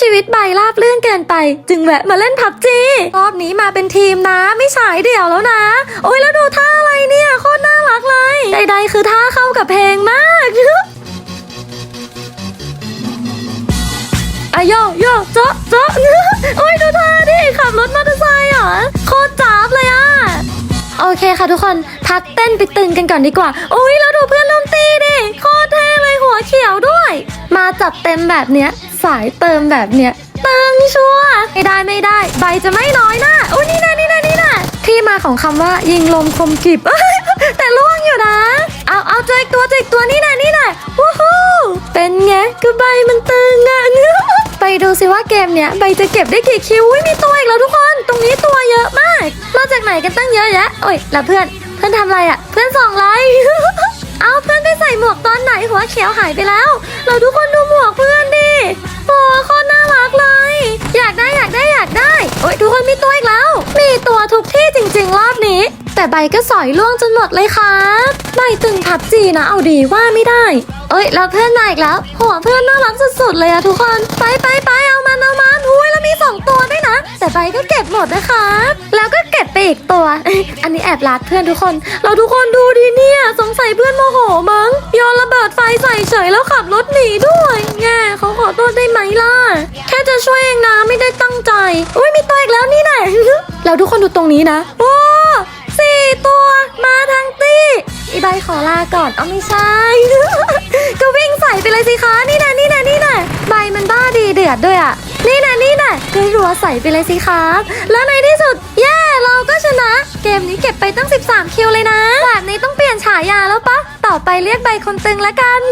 ชีวิตใบราบเลื่อนเกินไป จึงแวะมาเล่นพับจีรอบนี้มาเป็นทีมนะ ไม่ฉายเดี่ยวแล้วนะ โอ้ยแล้วดูท่าอะไรเนี่ยโคตรน่ารักเลย ใดๆคือท่าเข้ากับเพลงมากอะโยโยโจ๊ะโจ๊ะโอ้ยดูท่าดิขับรถมอเตอร์ไซค์เหรอโคตรจ้าบเลยอะโอเคค่ะทุกคนพักเต้นไปตึงกันก่อนดีกว่าโอ้ยแล้วดูเพื่อนร่วมตีดิโคตรเท่เลยหัวเขียวด้วย มาจัดเต็มแบบเนี้ย สายเติมแบบเนี้ยตึงชัวไม่ได้ไม่ได้ ใบจะไม่น้อยนะโอ้นี่นะนี่นะนี่นะที่มาของคำว่ายิงลมคมกิบแต่ล่วงอยู่นะ เอาเอาเจออีกตัวเจออีกตัวนี่นะนี่นะวู้ฮู้เป็นไงก็ใบมันตึงอะไปดูสิว่าเกมเนี้ยใบจะเก็บได้กี่คิวมีตัวอีกแล้วทุกคน ตรงนี้ตัวเยอะมาก มาจากไหนกันตั้งเยอะแยะโอ้ยแล้วเพื่อนเพื่อนทำอะไรอะเพื่อนส่องไรเอาเพื่อนไปใส่หมวกตอนไหนหัวเขียวหายไปแล้ว เราทุกคนดูหมวกเพื่อนดิ อโคตรน่ารักเลย อยากได้อยากได้อยากได้ โอ้ยทุกคนมีตัวอีกแล้ว มีตัวทุกที่จริง ๆ รอบนี้ แต่ใบก็สอยล่วงจนหมดเลยครับใบตึงพับจีนะเอาดีว่าไม่ได้ เอ้ยแล้วเพื่อนมาอีกแล้วหัวเพื่อนน่ารักสุดๆเลยอะทุกคนไปไปไปเอามันเอามันอุ้ยแล้วมีสองตัวด้วยนะ แต่ใบก็เก็บหมดนะครับแล้วก็เก็บไปอีกตัว อันนี้แอบรัดเพื่อนทุกคน เราทุกคนดูดิเนี่ยสงสัยเพื่อนโมโหมั้งโยนระเบิดไฟใส่เฉยแล้วขับรถหนีด้วยแง่เขาขอโทษได้ไหม ได้ตั้งใจอุ้ยมีตัวอีกแล้วนี่น่แล้วทุกคนดูตรงนี้นะ โอ้สี่ตัวมาทางตี้อีใบขอลาก่อนเอาไม่ใช่ ก็วิ่งใส่ไปเลยสิคะนี่นะนี่นะนี่นะใบมันบ้าดีเดือดด้วยอะนี่นะนี่นะก็รัวใส่ไปเลยสิครับ แล้วในที่สุดแย่เราก็ชนะ เกมนี้เก็บไปตั้ง 13 คิวเลยนะแบบนี้ต้องเปลี่ยนฉายาแล้วปะต่อไปเรียกใบคนตึงละกัน